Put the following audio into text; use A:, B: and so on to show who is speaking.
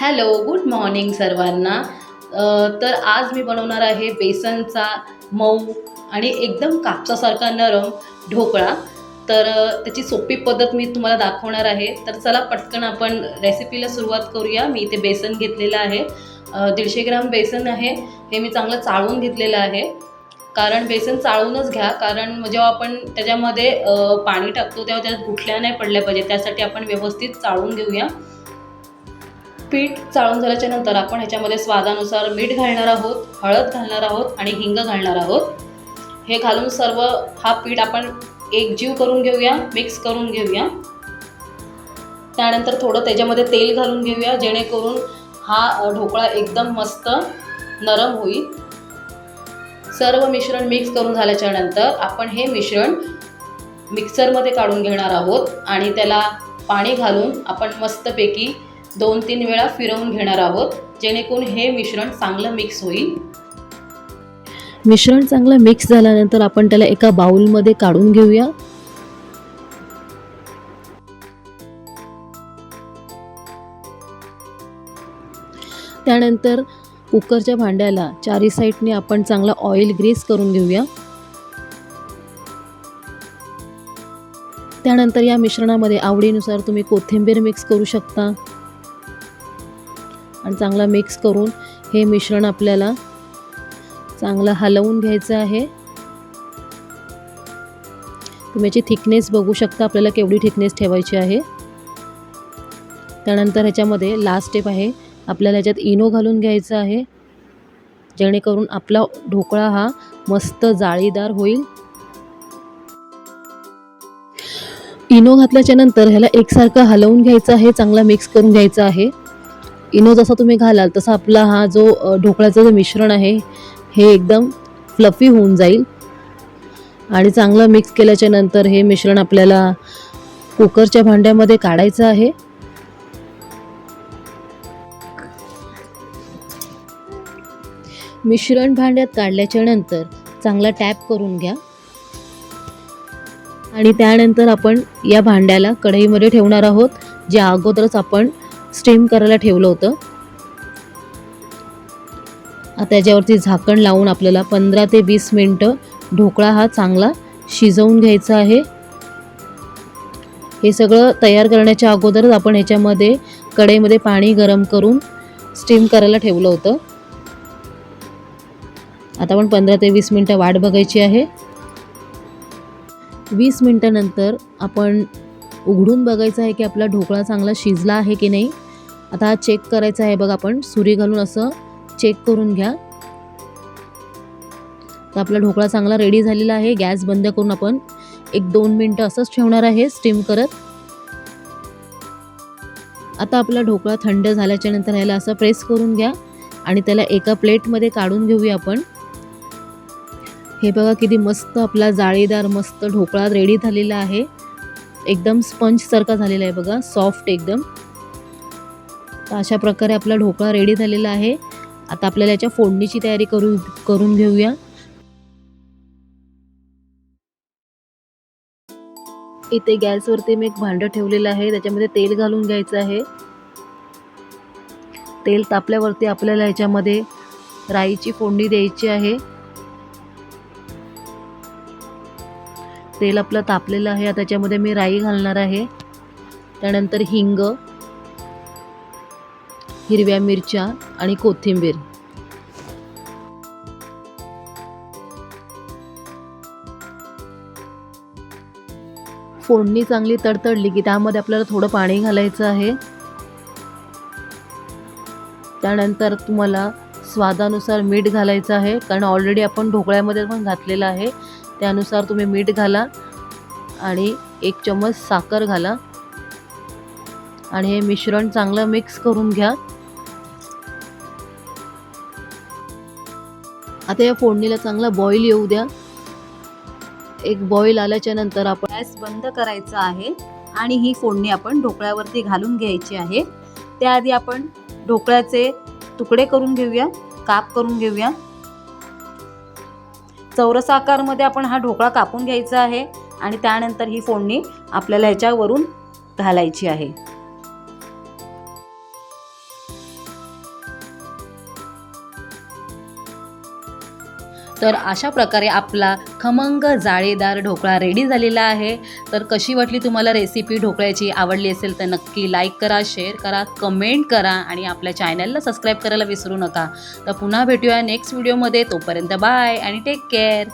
A: Hello good morning सर्वांना. तर आज मी बनवणार आहे बेसनचा मऊ आणि एकदम कापसासारखा नरम ढोकळा. तर त्याची सोपी पद्धत मी तुम्हाला दाखवणार आहे. तर चला पटकन आपण रेसिपीला सुरुवात करूया. मी इथे बेसन घेतलेलं आहे. दीडशे ग्राम बेसन आहे. हे मी चांगलं चाळून घेतलेलं आहे. कारण बेसन चाळूनच घ्या. कारण जेव्हा आपण त्याच्यामध्ये पाणी टाकतो तेव्हा त्यात गुठल्या नाही पडल्या पाहिजे त्यासाठी आपण व्यवस्थित चाळून घेऊया. पीठ चाळून झाल्याच्यानंतर आपण ह्याच्यामध्ये स्वादानुसार मीठ घालणार आहोत हळद घालणार आहोत आणि हिंग घालणार आहोत. हे घालून सर्व हा पीठ आपण एकजीव करून घेऊया मिक्स करून घेऊया. त्यानंतर थोडं त्याच्यामध्ये तेल घालून घेऊया जेणेकरून हा ढोकळा एकदम मस्त नरम होईल. सर्व मिश्रण मिक्स करून झाल्याच्यानंतर आपण हे मिश्रण मिक्सरमध्ये काढून घेणार आहोत आणि त्याला पाणी घालून आपण मस्तपैकी दोन तीन वेळा फिरवून घेणार आहोत जेणेकरून हे मिश्रण चांगलं मिक्स होईल.
B: मिश्रण चांगलं मिक्स झाल्यानंतर आपण त्याला एका बाउलमध्ये काढून घेऊया. त्यानंतर कुकरच्या भांड्याला चारी साईडने आपण चांगला ऑइल ग्रीस करून घेऊया. त्यानंतर या मिश्रणामध्ये आवडीनुसार तुम्ही कोथिंबीर मिक्स करू शकता. आणि चांगला मिक्स करून हे मिश्रण आपल्याला चांगलं हलवून घ्यायचं आहे. तुम्ही याची थिकनेस बघू शकता आपल्याला केवढी थिकनेस ठेवायची आहे. त्यानंतर ह्याच्यामध्ये लास्ट स्टेप आहे आपल्याला ह्याच्यात इनो घालून घ्यायचं आहे. जेणेकरून आपला ढोकळा हा मस्त जाळीदार होईल. इनो घातल्याच्या नंतर ह्याला एकसारखं हलवून घ्यायचं आहे चांगला मिक्स करून घ्यायचं आहे. इनो जसा तुम्ही घालाल तसा आपला हा जो ढोकळ्याचं जे मिश्रण आहे हे एकदम फ्लफी होऊन जाईल. आणि चांगलं मिक्स केल्याच्यानंतर हे मिश्रण आपल्याला कुकरच्या भांड्यामध्ये काढायचं आहे. मिश्रण भांड्यात काढल्याच्या नंतर चांगला टॅप करून घ्या. आणि त्यानंतर आपण या भांड्याला कढईमध्ये ठेवणार आहोत जे अगोदरच आपण स्टीम करायला ठेवलं होतं. आता त्याच्यावरती झाकण लावून आपल्याला पंधरा ते वीस मिनटं ढोकळा हा चांगला शिजवून घ्यायचा आहे. हे सगळं तयार करण्याच्या अगोदरच आपण ह्याच्यामध्ये कढईमध्ये पाणी गरम करून स्टीम करायला ठेवलं होतं. आता आपण पंधरा ते वीस मिनटं वाट बघायची आहे. वीस मिनटानंतर आपण उघडून बघायचं आहे की आपला ढोकळा चांगला शिजला आहे की नाही. आता हा चेक करायचा आहे बघा आपण. सुरी घालून असं चेक करून घ्या. तर आपला ढोकळा चांगला रेडी झालेला आहे. गॅस बंद करून आपण एक दोन मिनटं असंच ठेवणार आहे. स्टीम करत. आता आपला ढोकळा थंड झाल्याच्यानंतर ह्याला असं प्रेस करून घ्या. आणि त्याला एका प्लेटमध्ये काढून घेऊया आपण. हे बघा किती मस्त आपला जाळीदार मस्त ढोकळा रेडी झालेला आहे. एकदम स्पंजसारखा झालेला आहे बघा. सॉफ्ट एकदम. तर अशा प्रकारे आपला ढोकळा रेडी झालेला आहे. आता आपल्याला याच्या फोडणीची तयारी करू करून घेऊया. इथे गॅसवरती मी एक भांडं ठेवलेलं आहे. त्याच्यामध्ये तेल घालून घ्यायचं आहे. तेल तापल्यावरती आपल्याला ह्याच्यामध्ये राईची फोडणी द्यायची आहे. तेल आपलं तापलेलं आहे. त्याच्यामध्ये मी राई घालणार आहे. त्यानंतर हिंग हिरव्या मिरच्या आणि कोथिंबीर. फोडणी चांगली तडतडली की त्यामध्ये आपल्याला थोडं पाणी घालायचं आहे. त्यानंतर तुम्हाला स्वादानुसार मीठ घालायचं आहे कारण ऑलरेडी आपण ढोकळ्यामध्ये पण घातलेलं आहे. त्यानुसार तुम्ही मीठ घाला आणि एक चम्मच साखर घाला. आणि हे मिश्रण चांगलं मिक्स करून घ्या. आता या फोडणीला चांगला बॉईल येऊ द्या. एक बॉईल आल्याच्यानंतर आपण
C: गॅस बंद करायचा आहे आणि ही फोडणी आपण ढोकळ्यावरती घालून घ्यायची आहे. त्याआधी आपण ढोकळ्याचे तुकडे करून घेऊया काप करून घेऊया. चौरस आकारमध्ये आपण हा ढोकळा कापून घ्यायचा आहे आणि त्यानंतर ही फोडणी आपल्याला ह्याच्यावरून घालायची आहे.
A: तर अशा प्रकारे आपला खमंग जाळीदार ढोकळा रेडी झालेला आहे. तर कशी वाटली तुम्हाला रेसिपी ढोकळ्याची? आवडली असेल तर नक्की लाईक करा शेअर करा कमेंट करा आणि आपल्या चॅनलला सबस्क्राईब करायला विसरू नका. तर पुन्हा भेटूया नेक्स्ट व्हिडिओमध्ये तोपर्यंत बाय आणि टेक केअर